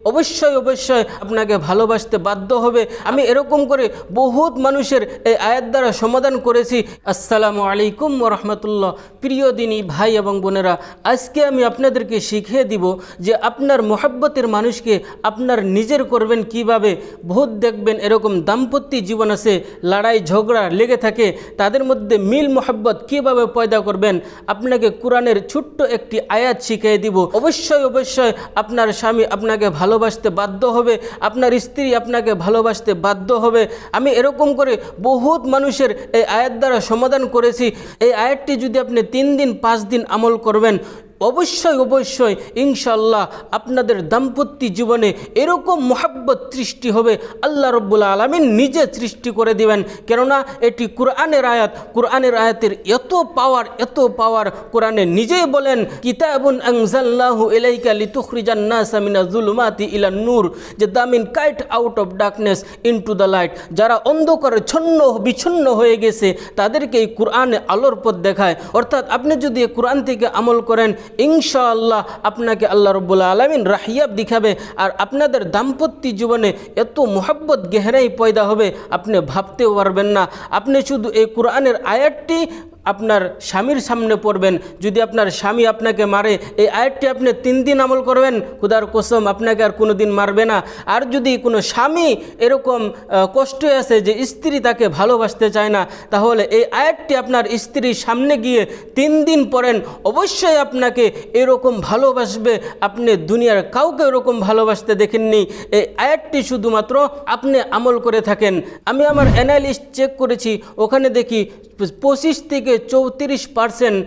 অবশ্যই অবশ্যই আপনাকে ভালোবাসতে বাধ্য হবে। আমি এরকম করে বহুত মানুষের এই আয়াত দ্বারা সমাধান করেছি। আসসালামু আলাইকুম রহমতুল্লাহ। প্রিয় দিনী ভাই এবং বোনেরা, আজকে আমি আপনাদেরকে শিখিয়ে দিব যে আপনার মোহাব্বতের মানুষকে আপনার নিজের করবেন কীভাবে। বহুত দেখবেন এরকম দাম্পত্য জীবন আছে, লড়াই, ঝগড়া লেগে থাকে। তাদের মধ্যে মিল মোহাব্বত কীভাবে পয়দা করবেন? আপনাকে কোরআনের ছোট্ট একটি আয়াত শিখিয়ে দিব। অবশ্যই অবশ্যই আপনার স্বামী আপনাকে ভালোবাসতে বাধ্য হবে, আপনার স্ত্রী আপনাকে ভালোবাসতে বাধ্য হবে। আমি এরকম করে বহুত মানুষের এই আয়াত দ্বারা সমাধান করেছি। এই আয়াতটি যদি আপনি তিন দিন, পাঁচ দিন আমল করবেন অবশ্যই অবশ্যই ইনশাল্লাহ আপনাদের দাম্পত্য জীবনে এরকম মোহাব্বত সৃষ্টি হবে, আল্লাহ রব্বুল আলমিন নিজে সৃষ্টি করে দিবেন। কেননা এটি কোরআনের আয়াত, কোরআনের আয়াতের এত পাওয়ার এত পাওয়ার কোরআনে নিজেই বলেন, কিতাবুন আংজাল্লাহু এলাইকা লিতুখরিজান নাসা মিনা জুলুমাতি ইলা নূর, যে দামিন kite out of darkness into the light যারা অন্ধকারে ছন্ন, বিচ্ছন্ন হয়ে গেছে, তাদেরকে এই কোরআনে আলোর পথ দেখায়। অর্থাৎ আপনি যদি এই কোরআন থেকে আমল করেন ইনশাআল্লাহ আপনাকে আল্লাহ রব্বুল আলমিন রাহিয়াব দেখাবে আর আপনাদের দাম্পত্য জীবনে এত মোহাব্বত গেহরাই পয়দা হবে, আপনি ভাবতেও পারবেন না। আপনি শুধু এই কোরআনের আয়াতটি আপনার স্বামীর সামনে পড়বেন। যদি আপনার স্বামী আপনাকে মারে, এই আয়াতটি আপনি তিন দিন আমল করবেন, খুদার কসম আপনাকে আর কোনো দিন মারবে না। আর যদি কোনো স্বামী এরকম কষ্ট আছে যে স্ত্রী তাকে ভালোবাসতে চায় না, তাহলে এই আয়াতটি আপনার স্ত্রীর সামনে গিয়ে তিন দিন পড়েন। অবশ্যই আপনাকে এরকম ভালোবাসবে। আপনি দুনিয়ার কাউকে এরকম ভালোবাসতে দেখেননি। এই আয়াতটি শুধুমাত্র আপনি আমল করে থাকেন। আমি আমার অ্যানালিস্ট চেক করেছি। ওখানে দেখি পঁচিশ থেকে চৌত্রিশ পার্সেন্ট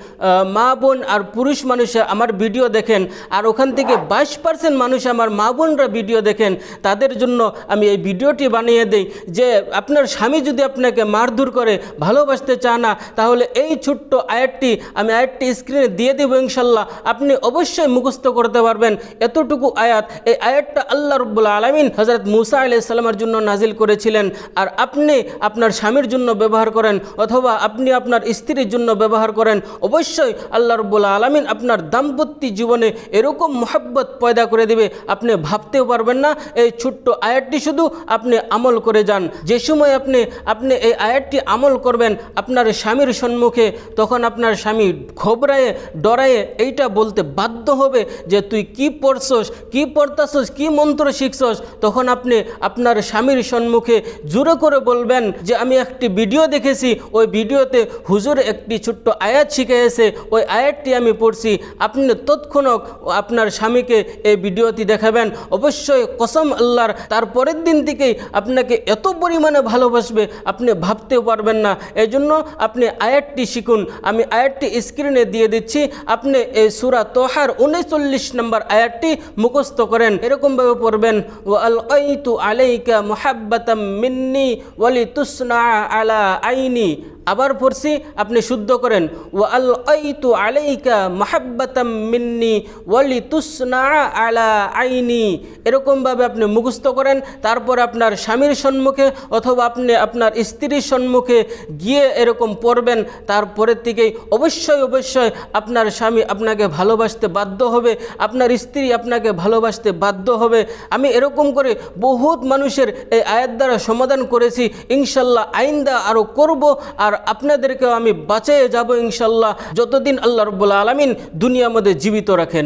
মা বোন আর পুরুষ মানুষে আমার ভিডিও দেখেন, আর ওখান থেকে বাইশ পার্সেন্ট মানুষ আমার মা বোনরা ভিডিও দেখেন, তাদের জন্য আমি এই ভিডিওটি বানিয়ে দেই যে আপনার স্বামী যদি আপনাকে মারধর করে, ভালোবাসতে চায় না, তাহলে এই ছোট্ট আয়াতটি আমি আয়াতটি স্ক্রিনে দিয়ে দেবো ইনশাল্লাহ। আপনি অবশ্যই মুখস্থ করতে পারবেন। এতটুকু আয়াত, এই আয়াতটা আল্লাহ রব্বুল আলমিন হজরত মুসা আলাইসাল্লামের জন্য নাজিল করেছিলেন। আর আপনি আপনার স্বামীর জন্য ব্যবহার করেন, অথবা আপনি আপনার স্ত্রীর জন্য ব্যবহার করেন, অবশ্যই আল্লাহ রব্বুল আলমিন আপনার দাম্পত্য জীবনে এরকম মোহাব্বত পয়দা করে দেবে। আপনি ভাবতেও পারবেন না, এই ছোট্ট আয়াতটি শুধু আপনি আমল করে যান। যে সময় আপনি আপনি এই আয়াতটি আমল করবেন আপনার স্বামীর সম্মুখে, তখন আপনার স্বামী ঘবরায়ে, ডরায়ে এইটা বলতে বাধ্য হবে যে তুই কি পড়ছস, কি পড়তাছস, কি মন্ত্র শিখছস। তখন আপনি আপনার স্বামীর সম্মুখে জোরে করে বলবেন যে, আমি একটি ভিডিও দেখেছি, ওই ভিডিওতে হুজুর একটি ছোট্ট আয়াত শিখিয়েছে ওই আয়াতটি আমি পড়ছি। আপনি তৎক্ষণক আপনার স্বামীকে এই ভিডিওটি দেখাবেন। অবশ্যই কসম আল্লাহর তারপরের দিন থেকেই আপনাকে এত পরিমাণে ভালোবাসবে, আপনি ভাবতেও পারবেন না। এই জন্য আপনি আয়াতটি শিখুন। আমি আয়াতটি স্ক্রিনে দিয়ে দিচ্ছি। আপনি এই সুরা তোহার উনচল্লিশ নম্বর আয়াতটি মুখস্থ করেন। এরকমভাবে পড়বেন ও আল আলাইকা মোহাব্বাতাম মিন্নি ওয়ালি তুসনা আলা আইনি। আবার পড়ছি, আপনি শুদ্ধ করেন ও আল তু আলাইকা মাহাব্বাতাম মিন্নি ওয়ালি তুসনা আলা আইনি। এরকমভাবে আপনি মুখস্থ করেন, তারপর আপনার স্বামীর সম্মুখে অথবা আপনি আপনার স্ত্রীর সম্মুখে গিয়ে এরকম পড়বেন, তারপরের থেকেই অবশ্যই অবশ্যই আপনার স্বামী আপনাকে ভালোবাসতে বাধ্য হবে, আপনার স্ত্রী আপনাকে ভালোবাসতে বাধ্য হবে। আমি এরকম করে বহুত মানুষের এই আয়াত দ্বারা সমাধান করেছি, ইনশাল্লাহ আইন্দা আরও করব আর আপনাদেরকেও আমি বাঁচিয়ে যাব ইনশাল্লাহ। যতদিন আল্লাহ রব্বুল আলমিন দুনিয়ার মধ্যে জীবিত রাখেন।